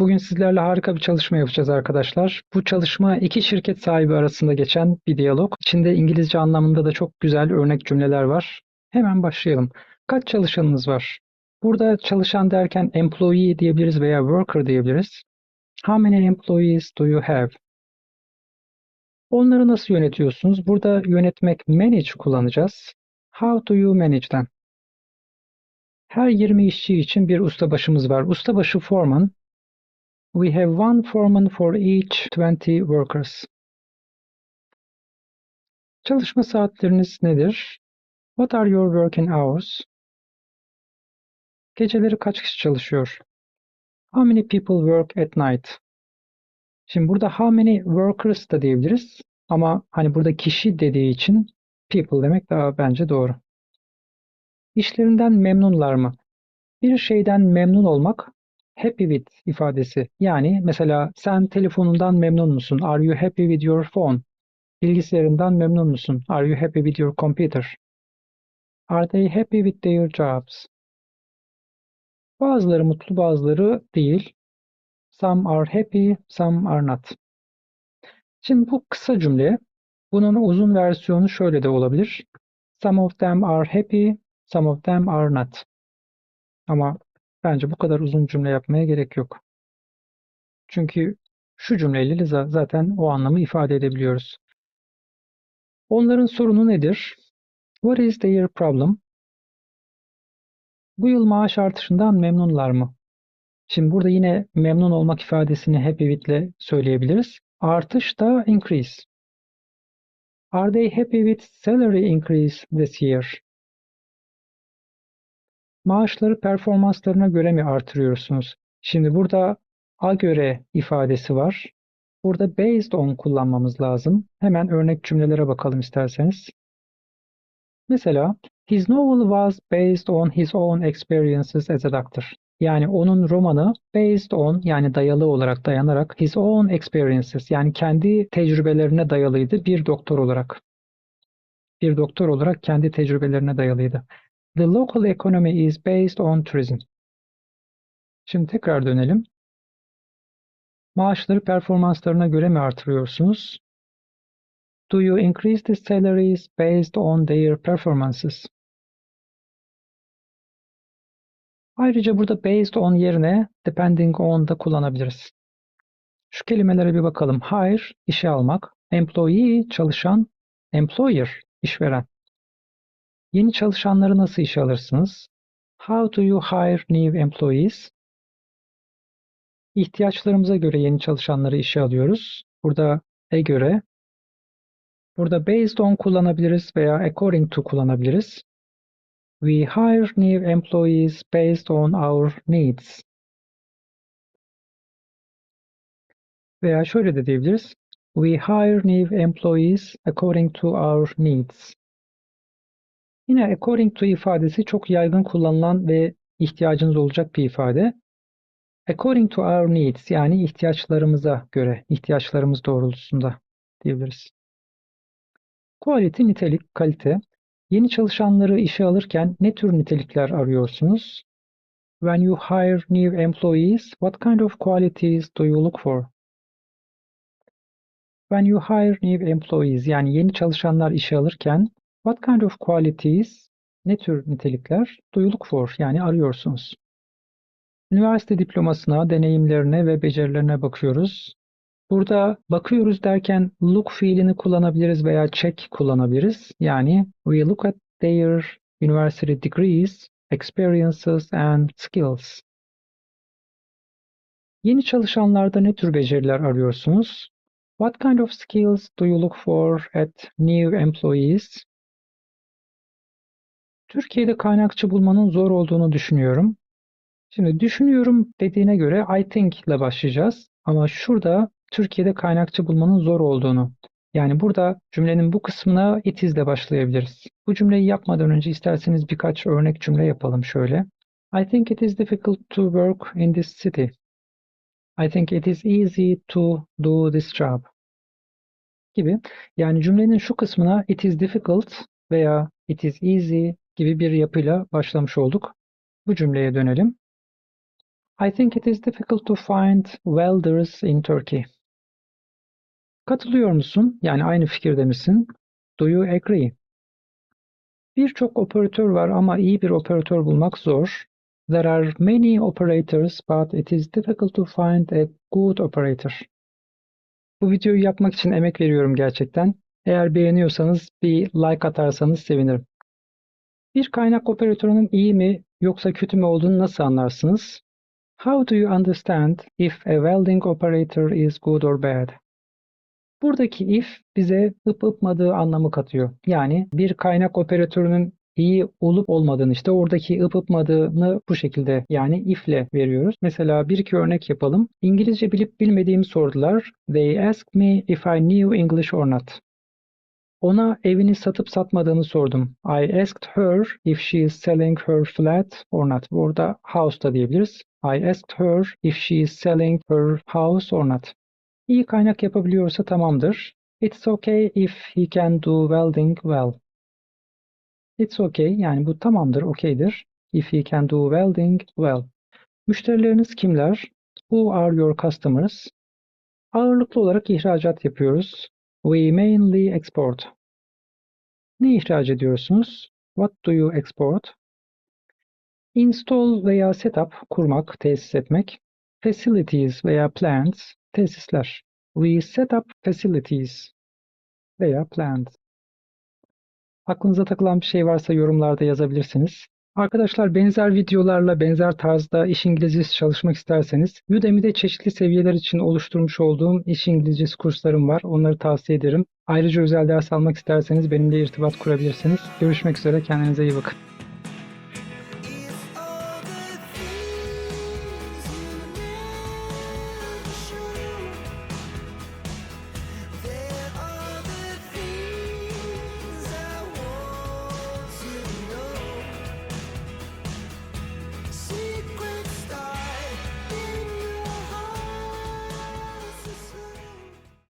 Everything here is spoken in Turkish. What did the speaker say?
Bugün sizlerle harika bir çalışma yapacağız arkadaşlar. Bu çalışma iki şirket sahibi arasında geçen bir diyalog. İçinde İngilizce anlamında da çok güzel örnek cümleler var. Hemen başlayalım. Kaç çalışanınız var? Burada çalışan derken employee diyebiliriz veya worker diyebiliriz. How many employees do you have? Onları nasıl yönetiyorsunuz? Burada yönetmek manage kullanacağız. How do you manage them? Her 20 işçi için bir ustabaşımız var. Ustabaşı foreman. We have one foreman for each 20 workers. Çalışma saatleriniz nedir? What are your working hours? Geceleri kaç kişi çalışıyor? How many people work at night? Şimdi burada how many workers da diyebiliriz. Ama hani burada kişi dediği için people demek daha bence doğru. İşlerinden memnunlar mı? Bir şeyden memnun olmak happy with ifadesi. Yani mesela sen telefonundan memnun musun? Are you happy with your phone? Bilgisayarından memnun musun? Are you happy with your computer? Are they happy with their jobs? Bazıları mutlu, bazıları değil. Some are happy, some are not. Şimdi bu kısa cümle, bunun uzun versiyonu şöyle de olabilir. Some of them are happy, some of them are not. Ama bence bu kadar uzun cümle yapmaya gerek yok. Çünkü şu cümleyle zaten o anlamı ifade edebiliyoruz. Onların sorunu nedir? What is their problem? Bu yıl maaş artışından memnunlar mı? Şimdi burada yine memnun olmak ifadesini happy with'le söyleyebiliriz. Artış da increase. Are they happy with salary increase this year? Maaşları performanslarına göre mi artırıyorsunuz? Şimdi burada a göre ifadesi var. Burada based on kullanmamız lazım. Hemen örnek cümlelere bakalım isterseniz. Mesela his novel was based on his own experiences as a doctor. Yani onun romanı based on yani dayalı olarak dayanarak his own experiences yani kendi tecrübelerine dayalıydı bir doktor olarak. Bir doktor olarak kendi tecrübelerine dayalıydı. The local economy is based on tourism. Şimdi tekrar dönelim. Maaşları performanslarına göre mi artırıyorsunuz? Do you increase the salaries based on their performances? Ayrıca burada based on yerine depending on da kullanabiliriz. Şu kelimelere bir bakalım. Hire, işe almak. Employee, çalışan. Employer, işveren. Yeni çalışanları nasıl işe alırsınız? How do you hire new employees? İhtiyaçlarımıza göre yeni çalışanları işe alıyoruz. Burada e göre. Burada based on kullanabiliriz veya according to kullanabiliriz. We hire new employees based on our needs. Veya şöyle de diyebiliriz. We hire new employees according to our needs. Yine according to ifadesi çok yaygın kullanılan ve ihtiyacınız olacak bir ifade. According to our needs yani ihtiyaçlarımıza göre, ihtiyaçlarımız doğrultusunda diyebiliriz. Quality nitelik, kalite. Yeni çalışanları işe alırken ne tür nitelikler arıyorsunuz? When you hire new employees, what kind of qualities do you look for? When you hire new employees yani yeni çalışanlar işe alırken what kind of qualities ne tür nitelikler do you look for yani arıyorsunuz? Üniversite diplomasına, deneyimlerine ve becerilerine bakıyoruz. Burada bakıyoruz derken look fiilini kullanabiliriz veya check kullanabiliriz. Yani we look at their university degrees, experiences and skills. Yeni çalışanlarda ne tür beceriler arıyorsunuz? What kind of skills do you look for at new employees? Türkiye'de kaynakçı bulmanın zor olduğunu düşünüyorum. Şimdi düşünüyorum dediğine göre I think ile başlayacağız. Ama şurada Türkiye'de kaynakçı bulmanın zor olduğunu. Yani burada cümlenin bu kısmına it is ile başlayabiliriz. Bu cümleyi yapmadan önce isterseniz birkaç örnek cümle yapalım şöyle. I think it is difficult to work in this city. I think it is easy to do this job. Gibi. Yani cümlenin şu kısmına it is difficult veya it is easy gibi bir yapıyla başlamış olduk. Bu cümleye dönelim. I think it is difficult to find welders in Turkey. Katılıyor musun? Yani aynı fikirde misin? Do you agree? Birçok operatör var ama iyi bir operatör bulmak zor. There are many operators but it is difficult to find a good operator. Bu videoyu yapmak için emek veriyorum gerçekten. Eğer beğeniyorsanız bir like atarsanız sevinirim. Bir kaynak operatörünün iyi mi yoksa kötü mü olduğunu nasıl anlarsınız? How do you understand if a welding operator is good or bad? Buradaki if bize ıp ıpmadığı anlamı katıyor. Yani bir kaynak operatörünün iyi olup olmadığını işte oradaki ıp ıpmadığını bu şekilde yani if'le veriyoruz. Mesela bir iki örnek yapalım. İngilizce bilip bilmediğimi sordular. They asked me if I knew English or not. Ona evini satıp satmadığını sordum. I asked her if she is selling her flat or not. Burada house da diyebiliriz. I asked her if she is selling her house or not. İyi kaynak yapabiliyorsa tamamdır. It's okay if he can do welding well. It's okay yani bu tamamdır, okeydir. If he can do welding well. Müşterileriniz kimler? Who are your customers? Ağırlıklı olarak ihracat yapıyoruz. We mainly export. Ne ihraç ediyorsunuz? What do you export? Install veya setup kurmak, tesis etmek. Facilities veya plants tesisler. We set up facilities veya plants. Aklınıza takılan bir şey varsa yorumlarda yazabilirsiniz. Arkadaşlar benzer videolarla benzer tarzda iş İngilizcesi çalışmak isterseniz Udemy'de çeşitli seviyeler için oluşturmuş olduğum iş İngilizcesi kurslarım var. Onları tavsiye ederim. Ayrıca özel ders almak isterseniz benimle irtibat kurabilirsiniz. Görüşmek üzere kendinize iyi bakın.